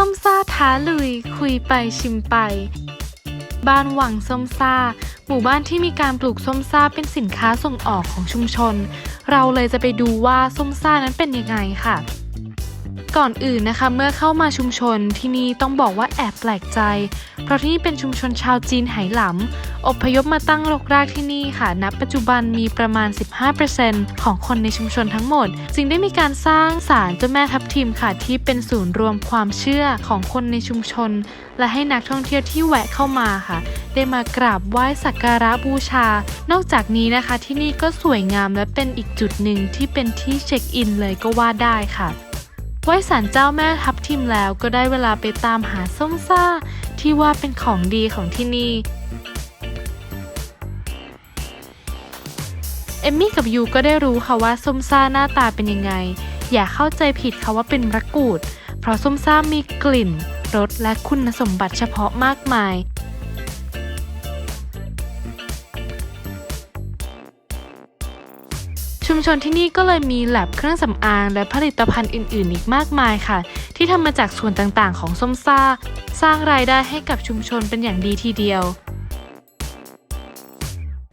ส้มซ่าท้าลุย คุยไปชิมไป บ้านวังส้มซ่า หมู่บ้านที่มีการปลูกส้มซ่าเป็นสินค้าส่งออกของชุมชน เราเลยจะไปดูว่าส้มซ่านั้นเป็นยังไงค่ะ ก่อนอื่นนะคะ เมื่อเข้ามาชุมชนที่นี่ต้องบอกว่าแอบแปลกใจ เพราะที่นี่เป็นชุมชนชาวจีนไหหลำอพยพมาตั้งรกรากที่นี่ค่ะณปัจจุบันมีประมาณ 15%ของคนในชุมชนทั้งหมด จึงได้มีการสร้างศาลเจ้าแม่ทับทิมค่ะที่เป็นศูนย์รวมความเชื่อของคนในชุมชน และให้นักท่องเที่ยวที่แวะเข้ามาค่ะ ได้มากราบไหว้สักการะบูชา นอกจากนี้นะคะที่นี่ก็สวยงามและเป็นอีกจุดหนึ่งที่เป็นที่เช็คอินเลยก็ว่าได้ค่ะ ไหว้ศาลเจ้าแม่ทับทิมแล้วก็ได้เวลาไปตามหาส้มซ่า ที่ว่าเป็นของดีของที่นี่ เอมมี่กับยูก็ได้รู้ค่ะว่าส้มซ่าหน้าตาเป็นยังไง อย่าเข้าใจผิดค่ะว่าเป็นมะกรูด เพราะส้มซ่ามีกลิ่นรสและคุณสมบัติเฉพาะมากมาย ชุมชนที่นี่ก็เลยมีแลบเครื่องสำอางและผลิตภัณฑ์อื่น ๆ อีกมากมายค่ะ ที่ทำมาจากส่วนต่างๆ ของส้มซ่า สร้างรายได้ให้กับชุมชนเป็นอย่างดีทีเดียว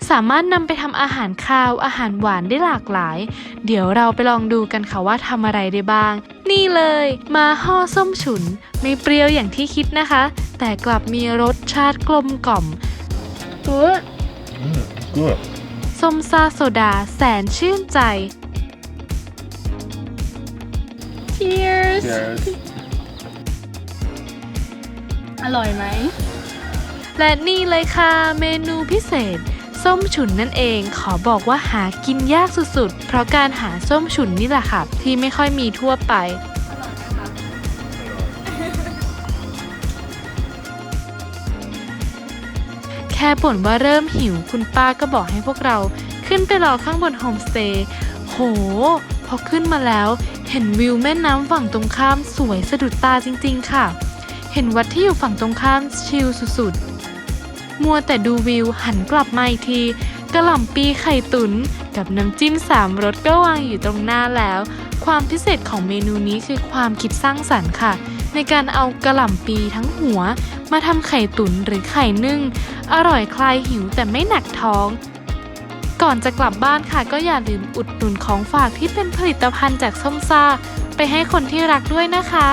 สามารถนำไปทำอาหารคาว อาหารหวานได้หลากหลาย เดี๋ยวเราไปลองดูกันค่ะว่าทำอะไรได้บ้าง นี่เลย มาห่อส้มฉุน ไม่เปรี้ยวอย่างที่คิดนะคะ แต่กลับมีรสชาติกลมกล่อม Mm, good. ส้มซาโซดาแสนชื่นใจ Cheers Cheers. อร่อยไหม และนี่เลยค่ะเมนูพิเศษ ส้มฉุนนั่นเองขอบอกว่าหากินยากสุดๆ เพราะการหาส้มฉุนนี่แหละค่ะ ที่ไม่ค่อยมีทั่วไป แค่บ่นว่าเริ่มหิวคุณป้าก็บอกให้พวกเราขึ้นไปรอข้างบนโฮมสเตย์โห พอขึ้นมาแล้ว เห็นวิวแม่น้ำฝั่งตรงข้ามสวยสะดุดตาจริง ๆ ค่ะ เห็นวัดที่อยู่ฝั่งตรงข้ามชิลสุดๆ มัวแต่ดูวิวหันกลับมาอีกทีกระหล่ำปีไข่ตุน กับน้ำจิ้มสามรสก็วางอยู่ตรงหน้าแล้ว ความพิเศษของเมนูนี้คือความคิดสร้างสรรค์ค่ะ ในการเอากระหล่ำปีทั้งหัว มาทำไข่ตุ๋นหรือไข่นึ่ง อร่อยคลายหิวแต่ไม่หนักท้อง ก่อนจะกลับบ้านค่ะก็อย่าลืมอุดหนุนของฝากที่เป็นผลิตภัณฑ์จากส้มซ่าไปให้คนที่รักด้วยนะคะ